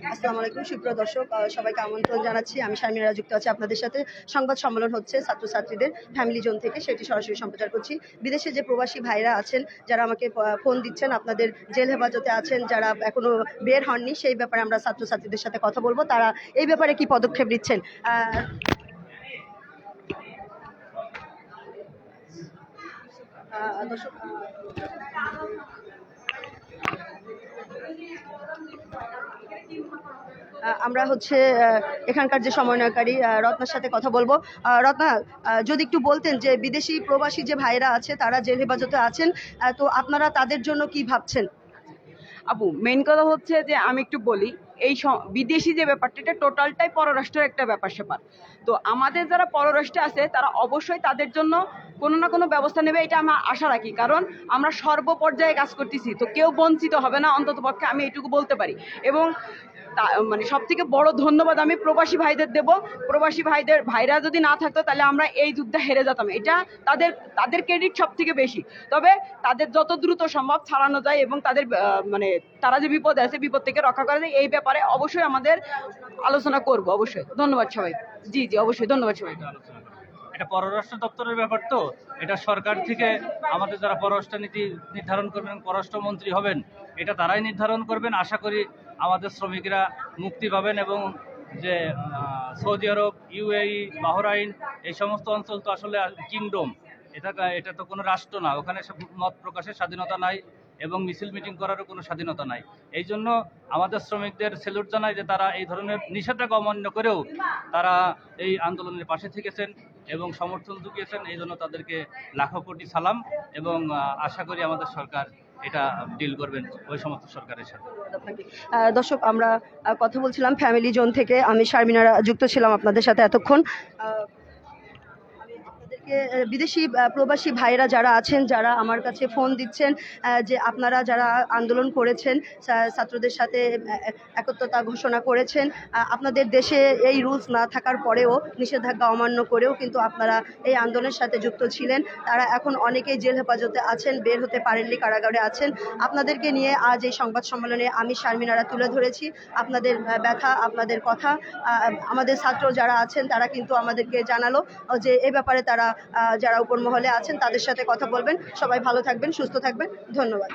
আসসালামু আলাইকুম, সুপ্রিয় দর্শক সবাইকে আমন্ত্রণ জানাচ্ছি। আমি শারমিরা যুক্ত আছি আপনাদের সাথে। সংবাদ সম্মেলন হচ্ছে ছাত্রছাত্রীদের ফ্যামিলি জোন থেকে, সেটি সরাসরি সম্প্রচার করছি। বিদেশে যে প্রবাসী ভাইরা আছেন, যারা আমাকে ফোন দিচ্ছেন, আপনাদের জেল হেফাজতে আছেন, যারা এখনও বের হননি, সেই ব্যাপারে আমরা ছাত্রছাত্রীদের সাথে কথা বলব। তারা এই ব্যাপারে কি পদক্ষেপ নিচ্ছেন? দর্শক আমরা হচ্ছে এখানকার যে সমন্বয়কারী রত্নার সাথে কথা বলব। রত্না যদি একটু বলতেন যে বিদেশি প্রবাসী যে ভাইরা আছে, তারা জেল হেফাজতে আছেন তো আপনারা তাদের জন্য কি ভাবছেন? আপু মেন কথা হচ্ছে যে আমি একটু বলি, এই বিদেশি যে ব্যাপারটা, এটা টোটালটাই পররাষ্ট্রের একটা ব্যাপার স্যাপার তো আমাদের যারা পররাষ্ট্রে আছে, তারা অবশ্যই তাদের জন্য কোনো না কোনো ব্যবস্থা নেবে, এটা আমি আশা রাখি। কারণ আমরা সর্বপর্যায়ে কাজ করতেছি, তো কেউ বঞ্চিত হবে না, অন্তত পক্ষে আমি এটুকু বলতে পারি। এবং মানে সব থেকে বড় ধন্যবাদ আমি প্রবাসী ভাইদের দেব। প্রবাসী ভাইদের, ভাইরা যদি না থাকতো, তাহলে আমরা এই যুদ্ধে হেরে যেতাম। এটা তাদের তাদের ক্রেডিট সব থেকে বেশি। তবে তাদের যত দ্রুত সম্ভব ছাড়ানো যায় এবং তাদের মানে তারা যে বিপদে আছে, বিপদ থেকে রক্ষা করা যায় এই ব্যাপারে অবশ্যই আমাদের আলোচনা করব, অবশ্যই। ধন্যবাদ সবাই জি জি, অবশ্যই। ধন্যবাদ সবাই। এটা পররাষ্ট্র দপ্তরের ব্যাপার তো। এটা সরকার থেকে আমাদের যারা পররাষ্ট্র নীতি নির্ধারণ করবেন পররাষ্ট্রমন্ত্রী হবেন, এটা তারাই নির্ধারণ করবেন। আশা করি আমাদের শ্রমিকরা মুক্তি পাবেন এবং যে সৌদি আরব, ইউএই, বাহরাইন, এই সমস্ত অঞ্চল তো আসলে কিংডম। এটা এটা তো কোনো রাষ্ট্র না। ওখানে মত প্রকাশের স্বাধীনতা নাই এবং মিছিল মিটিং করারও কোনো স্বাধীনতা নাই। এই জন্য আমাদের শ্রমিকদের সেলুট জানাই যে তারা এই ধরনের নিষেধাজ্ঞা অমান্য করেও তারা এই আন্দোলনের পাশে থেকেছেন। এবং সমর্থন জুগিয়েছেন, এই জন্য তাদেরকে লাখো কোটি সালাম এবং আশা করি আমাদের সরকার এটা ডিল করবেন ওই সমস্ত সরকারের সাথে। দর্শক, আমরা কথা বলছিলাম ফ্যামিলি জোন থেকে। আমি শারমিনারা যুক্ত ছিলাম আপনাদের সাথে এতক্ষণ। আহ, বিদেশি প্রবাসী ভাইরা যারা আছেন যারা আমার কাছে ফোন দিচ্ছেন যে আপনারা যারা আন্দোলন করেছেন ছাত্রদের সাথে একত্রতা ঘোষণা করেছেন আপনাদের দেশে এই রুলস না থাকার পরেও নিষেধাজ্ঞা অমান্য করেও কিন্তু আপনারা এই আন্দোলনের সাথে যুক্ত ছিলেন। তারা এখন অনেকেই জেল হেফাজতে আছেন বের হতে পারেননি কারাগারে আছেন। আপনাদেরকে নিয়ে আজ এই সংবাদ সম্মেলনে আমি শারমিনারা তুলে ধরেছি। আপনাদের ব্যথা আপনাদের কথা আমাদের ছাত্র যারা আছেন তারা কিন্তু আমাদেরকে জানালো যে এ ব্যাপারে তারা যারা উপর মহলে আছেন তাদের সাথে কথা বলবেন। সবাই ভালো থাকবেন সুস্থ থাকবেন। ধন্যবাদ।